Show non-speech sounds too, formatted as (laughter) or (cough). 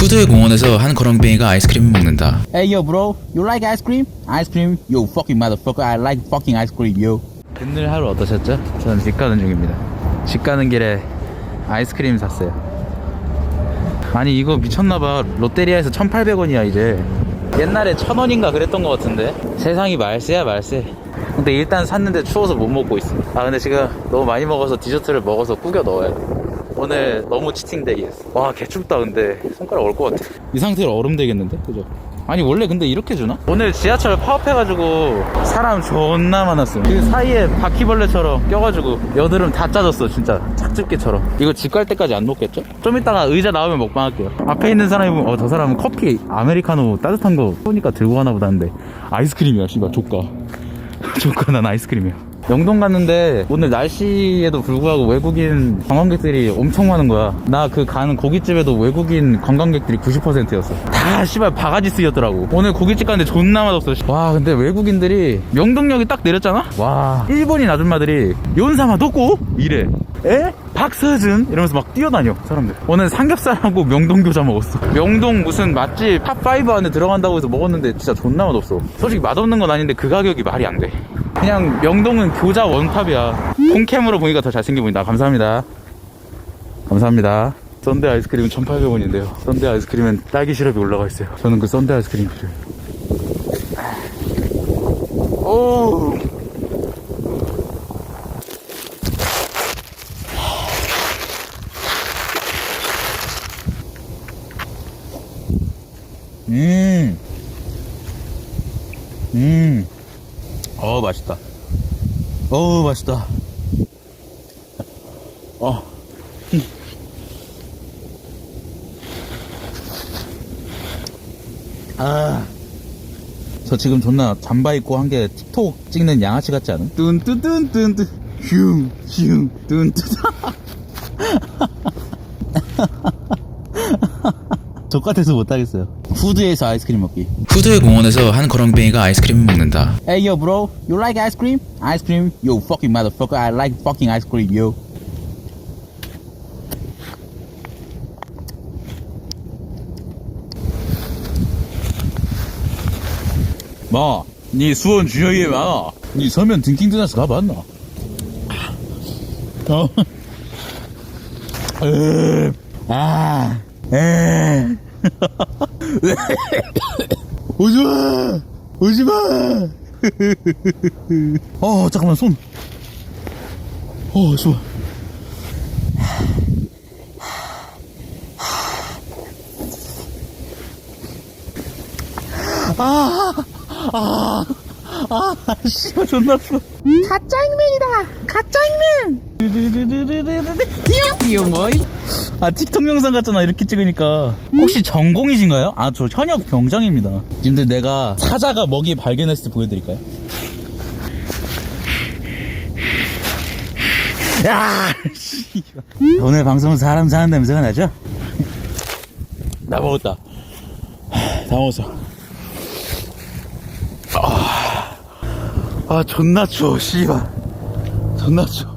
푸드의 공원에서 한 거렁뱅이가 아이스크림을 먹는다. Hey yo bro, you like ice cream? Ice cream? Yo fucking motherfucker, I like fucking ice cream yo. 오늘 하루 어떠셨죠? 저는 집 가는 중입니다. 집 가는 길에 아이스크림 샀어요. 아니 이거 미쳤나봐. 롯데리아에서 1,800원이야 이제. 옛날에 1,000원인가 그랬던 것 같은데. 세상이 말세야 말세. 근데 일단 샀는데 추워서 못 먹고 있어. 아 근데 지금 너무 많이 먹어서 디저트를 먹어서 구겨 넣어야 돼. 오늘 너무 치팅데이였어. 와 개춥다 근데 손가락 얼 것 같아. 이 상태로 얼음 되겠는데? 그죠? 아니 원래 근데 이렇게 주나? 오늘 지하철 파업해가지고 사람 존나 많았어 그 사이에 바퀴벌레처럼 껴가지고 여드름 다 짜졌어 진짜 착즙게처럼 이거 집 갈 때까지 안 녹겠죠? 좀 이따가 의자 나오면 먹방할게요 앞에 있는 사람이 보면 어 저 사람은 커피 아메리카노 따뜻한 거 보니까 들고 가나 보다 하는데 아이스크림이야 씨발 조까 (laughs) 조까 난 아이스크림이야 영동 갔는데 오늘 날씨에도 불구하고 외국인 관광객들이 엄청 많은 거야. 나 그 가는 고깃집에도 외국인 관광객들이 90%였어. 다 씨발 바가지 쓰였더라고. 오늘 고깃집 갔는데 존나 맛없어. 와 근데 외국인들이 명동역이 딱 내렸잖아? 와 일본인 아줌마들이 연사마 도고 이래. 에? 박서준 이러면서 막 뛰어다녀 사람들 오늘 삼겹살하고 명동 교자 먹었어 명동 무슨 맛집 탑5 안에 들어간다고 해서 먹었는데 진짜 존나 맛없어 솔직히 맛없는 건 아닌데 그 가격이 말이 안돼 그냥 명동은 교자 원탑이야. 홈캠으로 보니까 더 잘생겨 보인다. 감사합니다. 감사합니다. 썬데 아이스크림은 1,800원인데요. 썬데 아이스크림엔 딸기 시럽이 올라가 있어요. 저는 그 썬데 아이스크림 필요해요. 오! 음. 음. 어, 맛있다. 어, 맛있다. 어. 아. 저 지금 존나 잠바 입고 한 게 틱톡 찍는 양아치 같지 않음? 뚠뚠뚠뚠뚠 슝, 슝, 뚠뚠. 족같아서 못하겠어요. 푸드에서 아이스크림 먹기. 푸드의 공원에서 한 거렁뱅이가 아이스크림을 먹는다. Hey yo bro, you like ice cream? Ice cream? Yo fucking motherfucker, I like fucking ice cream yo. 마, 니 수원 주여에 마. 니 서면 등킹 드나스 가봤나? 어? 에, 아, 에. 오지 마! 오지 마! 어, 잠깐만, 손. 어, 좋아. 아, 아, 아, 씨발, 존나 추워. 가짜잉맨이다! 가짜잉맨! 귀여운 거 아, 틱톡 영상 같잖아, 이렇게 찍으니까. 혹시 전공이신가요? 아, 저 현역 병장입니다. 지금들 내가 사자가 먹이 발견했을 때 보여드릴까요? 야! 오늘 방송은 사람 사는 냄새가 나죠? 나 먹었다. 다 먹었어. 아, 아 존나 추워, 씨발. 존나 추워.